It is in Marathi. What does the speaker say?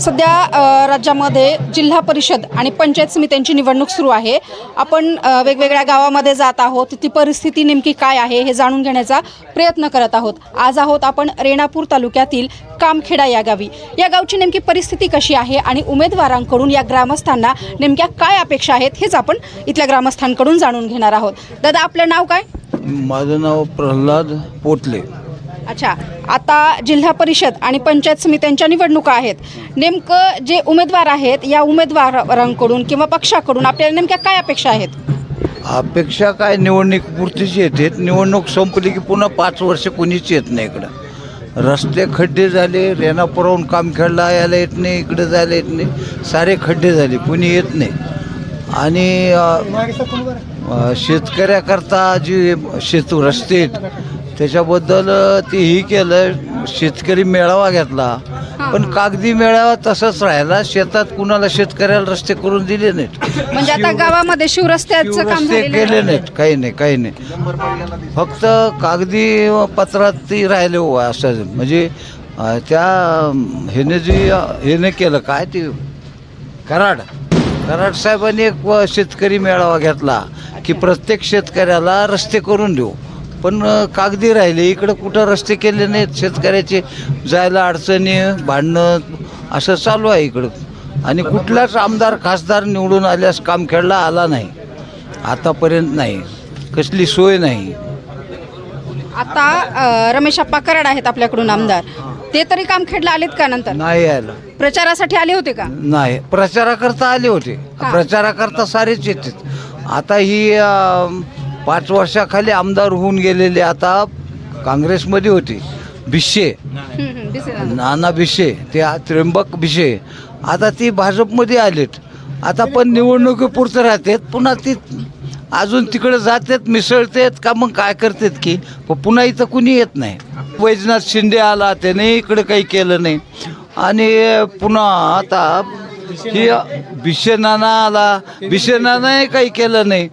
सध्या राज्यामध्ये जिल्हा परिषद आणि पंचायत समित्यांची निवडणूक सुरू आहे. आपण वेगवेगळ्या गावामध्ये जात आहोत. ती परिस्थिती नेमकी काय आहे हे जाणून घेण्याचा प्रयत्न करत आहोत. आज आहोत आपण रेणापूर तालुक्यातील कामखेडा या गावी. या गावची नेमकी परिस्थिती कशी आहे आणि उमेदवारांकडून या ग्रामस्थांना नेमक्या काय अपेक्षा आहेत हेच आपण इथल्या ग्रामस्थांकडून जाणून घेणार आहोत. दादा आपलं नाव काय? माझं नाव प्रल्हाद पोटले. अच्छा आता जिल्हा परिषद आणि पंचायत समित्यांच्या निवडणुका आहेत. नेमकं जे उमेदवार आहेत या उमेदवारांकडून किंवा पक्षाकडून आपल्याला नेमक्या काय अपेक्षा आहेत? अपेक्षा काय? निवडणूक पुरतीच येते. निवडणूक संपली की पुन्हा पाच वर्ष कोणीच येत नाही इकडं. रस्ते खड्डे झाले रेणापुराहून काम खेळला यायला येत नाही इकडे जायला येत नाही. सारे खड्डे झाले कोणी येत नाही. आणि शेतकऱ्याकरता जी शेत रस्ते आहेत त्याच्याबद्दल ते ही केलं शेतकरी मेळावा घेतला. पण कागदी मेळावा तसाच राहिला. शेतात कुणाला शेतकऱ्याला रस्ते करून दिले नाहीत. म्हणजे आता गावामध्ये शिवरस्त्याचं काम रस्ते झालेलं केले आहे. नाहीत. काही नाही काही नाही. फक्त कागदी पत्रात ती राहिले हो असं. म्हणजे अं, त्या अं, ह्याने जी ह्याने केलं. काय ते? कराड. कराड साहेबांनी एक व- शेतकरी मेळावा घेतला की प्रत्येक शेतकऱ्याला रस्ते करून देऊ. पण कागदी राहिले. इकडं कुठं रस्ते केले नाहीत. शेतकऱ्याचे जायला अडचणी भांडणं असं चालू आहे इकडं. आणि कुठलाच आमदार खासदार निवडून आल्यास कामखेडला आला नाही. आतापर्यंत नाही. कसली सोय नाही. आता रमेश अप्पा कराड आहेत आपल्याकडून आमदार. ते तरी काम खेळला आलेत का नंतर? नाही यायला प्रचारासाठी आले होते का? नाही. प्रचाराकरता आले होते. प्रचाराकरता सारेच येतात. आता ही पाच वर्षाखाली आमदार होऊन गेलेले आता काँग्रेसमध्ये होते. भिशे नाना भिशे ते आ- त्र्यंबक भिशे आता ती भाजपमध्ये आलेत. आता पण निवडणुकीपुरतं राहतात पुन्हा ती अजून तिकडे जातात मिसळतात का मग काय करतात की? प- पुन्हा इथं कुणी येत नाही. वैजनाथ शिंदे आला त्याने इकडे काही केलं नाही. आणि पुन्हा आता ही भिशे नाना आला भिशे नानाही काही केलं नाही.